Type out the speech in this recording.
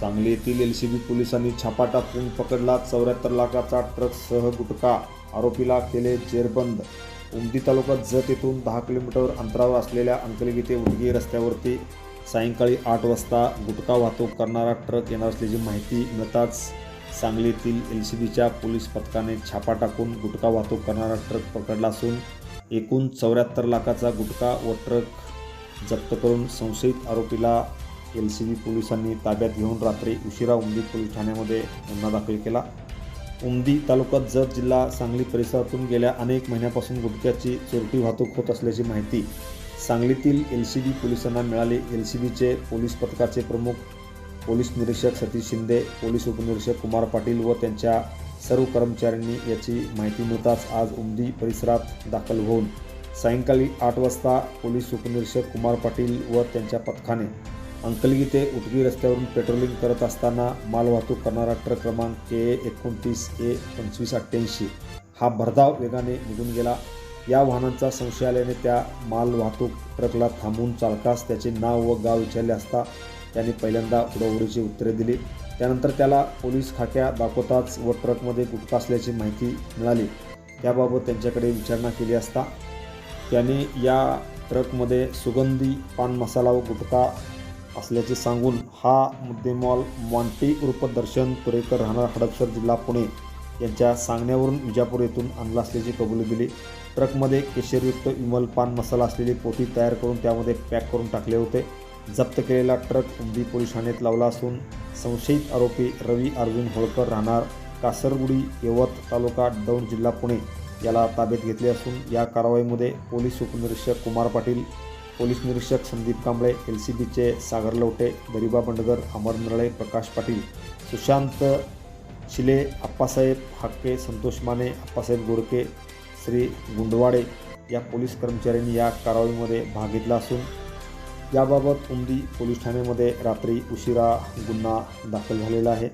सांगली येथील L C B पोलिसांनी छापा टाकून पकडला. चौऱ्याहत्तर लाखाचा ट्रकसह गुटखा आरोपीला केले जेरबंद. उमदी तालुक्यात जत येथून दहा किलोमीटर अंतरावर असलेल्या अंकलगी ते रस्त्यावरती सायंकाळी आठ वाजता गुटखा वाहतूक करणारा ट्रक येणार असल्याची माहिती मिळताच सांगली येथील एल सी बीच्या पोलीस पथकाने छापा टाकून गुटखा वाहतूक करणारा ट्रक पकडला असून एकूण चौऱ्याहत्तर लाखाचा गुटखा व ट्रक जप्त करून संशयित आरोपीला एल सी बी पोलिसांनी ताब्यात घेऊन रात्री उशिरा उमदी पोलीस ठाण्यामध्ये गुन्हा दाखल केला. उमदी तालुक्यात जत जिल्हा सांगली परिसरातून गेल्या अनेक महिन्यापासून गुटख्याची चोरटी वाहतूक होत असल्याची माहिती सांगलीतील एल सी बी पोलिसांना मिळाली. एल सी बीचे पोलीस पथकाचे प्रमुख पोलीस निरीक्षक सतीश शिंदे पोलीस उपनिरीक्षक कुमार पाटील व त्यांच्या सर्व कर्मचाऱ्यांनी याची माहिती मिळताच आज उमदी परिसरात दाखल होऊन सायंकाळी आठ वाजता पोलीस उपनिरीक्षक कुमार पाटील व त्यांच्या पथकाने अंकलगी ते उटगी रस्त्यावरून पेट्रोलिंग करत असताना माल वाहतूक करणारा ट्रक क्रमांक के ए एकोणतीस ए पंचवीस अठ्ठ्याऐंशी हा भरधाव वेगाने निघून गेला. या वाहनांचा संशय आल्याने त्या मालवाहतूक ट्रकला थांबून चालकास त्याचे नाव व गाव विचारले असता त्याने पहिल्यांदा उडवडीची उत्तरे दिली. त्यानंतर त्याला पोलीस खाक्या दाखवताच व ट्रकमध्ये गुटखा असल्याची माहिती मिळाली. त्याबाबत त्यांच्याकडे विचारणा केली असता त्याने या ट्रकमध्ये सुगंधी पान मसाला व गुटखा असल्याचे सांगून हा मुद्देमाल मॉन्टी उर्फ दर्शन पुरेकर राहणार हडपसर जिल्हा पुणे यांच्या सांगण्यावरून विजापूर येथून आणला असल्याची कबुली दिली. ट्रकमध्ये केशरयुक्त विमल पान मसाला असलेली पोती तयार करून त्यामध्ये पॅक करून टाकले होते. जप्त केलेला ट्रक उमदी पोलीस ठाण्यात लावला असून संशयित आरोपी रवी अर्जुन होळकर राहणार कासरगुडी यवत तालुका दौंड जिल्हा पुणे याला ताब्यात घेतले असून या कारवाईमध्ये पोलीस उपनिरीक्षक कुमार पाटील पोलीस निरीक्षक संदीप कांबळे एल सी बीचे सागर लवटे दरिबा बंडगर अमर नरळे प्रकाश पाटील सुशांत शिले आप्पासाहेब हाके संतोष माने आप्पासाहेब गोडके श्री गुंडवाडे या पोलीस कर्मचाऱ्यांनी या कारवाईमध्ये भाग घेतला असून याबाबत उमदी पोलीस ठाण्यामध्ये रात्री उशिरा गुन्हा दाखल झालेला आहे.